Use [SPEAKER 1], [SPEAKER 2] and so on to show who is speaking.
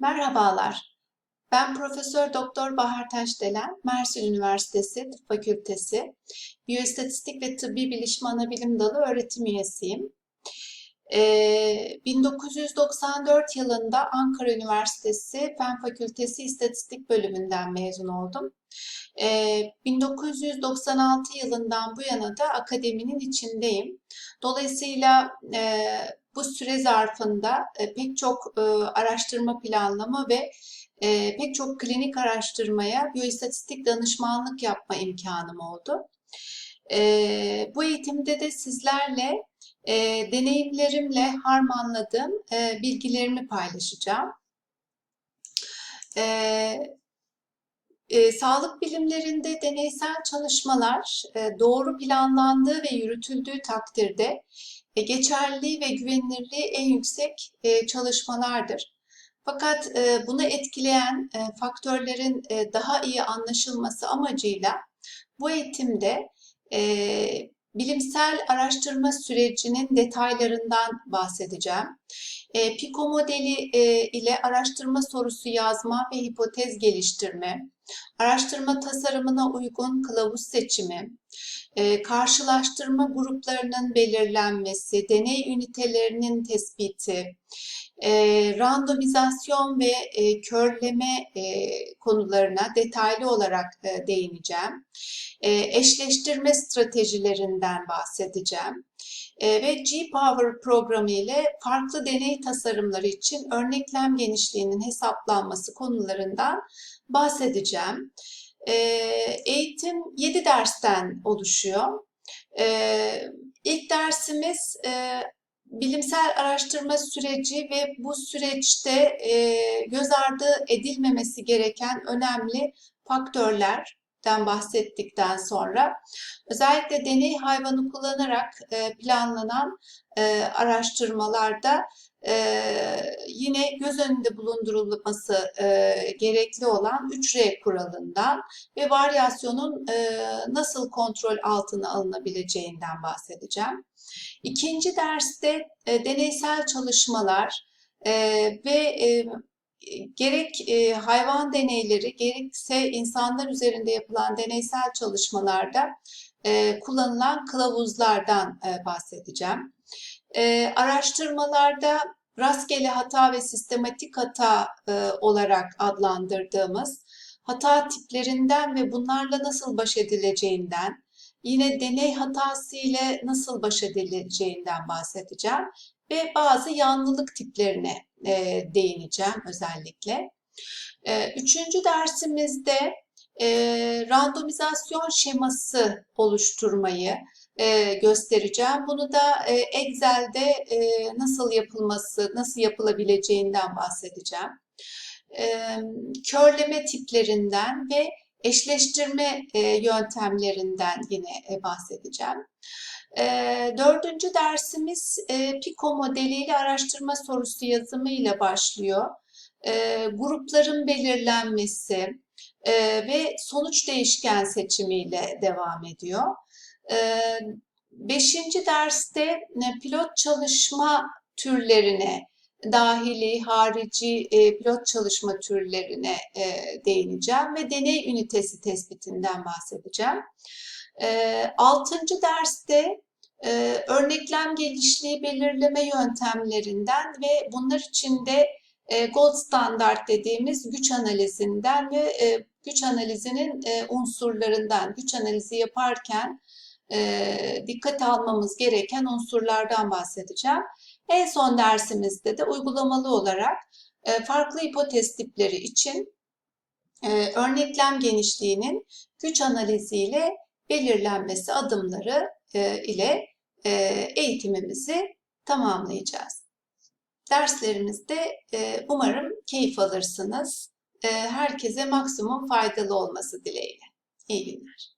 [SPEAKER 1] Merhabalar. Ben Profesör Doktor Bahar Taşdelen, Mersin Üniversitesi Tıp Fakültesi Biyoistatistik ve Tıbbi Bilişim Anabilim Dalı öğretim üyesiyim. Ee, 1994 yılında Ankara Üniversitesi Fen Fakültesi İstatistik Bölümünden mezun oldum. Ee, 1996 yılından bu yana da akademinin içindeyim. Dolayısıyla e, bu süre zarfında e, pek çok e, araştırma planlama ve e, pek çok klinik araştırmaya biyoistatistik danışmanlık yapma imkanım oldu. Bu eğitimde de sizlerle deneyimlerimle harmanladığım bilgilerimi paylaşacağım. E, sağlık bilimlerinde deneysel çalışmalar e, doğru planlandığı ve yürütüldüğü takdirde e, geçerliliği ve güvenilirliği en yüksek e, çalışmalardır. Fakat e, bunu etkileyen faktörlerin daha iyi anlaşılması amacıyla bu eğitimde bilimsel araştırma sürecinin detaylarından bahsedeceğim. Pico modeli ile araştırma sorusu yazma ve hipotez geliştirme, araştırma tasarımına uygun kılavuz seçimi, e, karşılaştırma gruplarının belirlenmesi, deney ünitelerinin tespiti, e, randomizasyon ve e, körleme konularına detaylı olarak değineceğim. Eşleştirme stratejilerinden bahsedeceğim. E, ve G-Power programı ile farklı deney tasarımları için örneklem genişliğinin hesaplanması konularından bahsedeceğim. E, eğitim 7 dersten oluşuyor. E, ilk dersimiz e, bilimsel araştırma süreci ve bu süreçte e, göz ardı edilmemesi gereken önemli faktörlerden bahsettikten sonra özellikle deney hayvanı kullanarak e, planlanan e, araştırmalarda e, yine göz önünde bulundurulması gerekli olan 3R kuralından ve varyasyonun nasıl kontrol altına alınabileceğinden bahsedeceğim. İkinci derste deneysel çalışmalar ve gerek e, hayvan deneyleri gerekse insanlar üzerinde yapılan deneysel çalışmalarda e, kullanılan kılavuzlardan e, bahsedeceğim. E, araştırmalarda rastgele hata ve sistematik hata e, olarak adlandırdığımız hata tiplerinden ve bunlarla nasıl baş edileceğinden, yine deney hatası ile nasıl baş edileceğinden bahsedeceğim ve bazı yanlılık tiplerine e, değineceğim özellikle. E, üçüncü dersimizde e, randomizasyon şeması oluşturmayı e, göstereceğim. Bunu da e, Excel'de e, nasıl yapılması, nasıl yapılabileceğinden bahsedeceğim. E, körleme tiplerinden ve eşleştirme e, yöntemlerinden yine e, bahsedeceğim. Dördüncü dersimiz e, PICO modeliyle araştırma sorusu yazımı ile başlıyor. Grupların belirlenmesi ve sonuç değişken seçimiyle devam ediyor. Beşinci derste pilot çalışma türlerine, dahili, harici pilot çalışma türlerine değineceğim ve deney ünitesi tespitinden bahsedeceğim. Altıncı derste e, örneklem gelişliği belirleme yöntemlerinden ve bunlar içinde e, gold standart dediğimiz güç analizinden ve e, güç analizinin e, unsurlarından, güç analizi yaparken e, dikkat almamız gereken unsurlardan bahsedeceğim. En son dersimizde de uygulamalı olarak e, farklı hipotez tipleri için e, örneklem genişliğinin güç analiziyle belirlenmesi adımları e, ile e, eğitimimizi tamamlayacağız. Derslerimizde e, umarım keyif alırsınız. Herkese maksimum faydalı olması dileğiyle. İyi günler.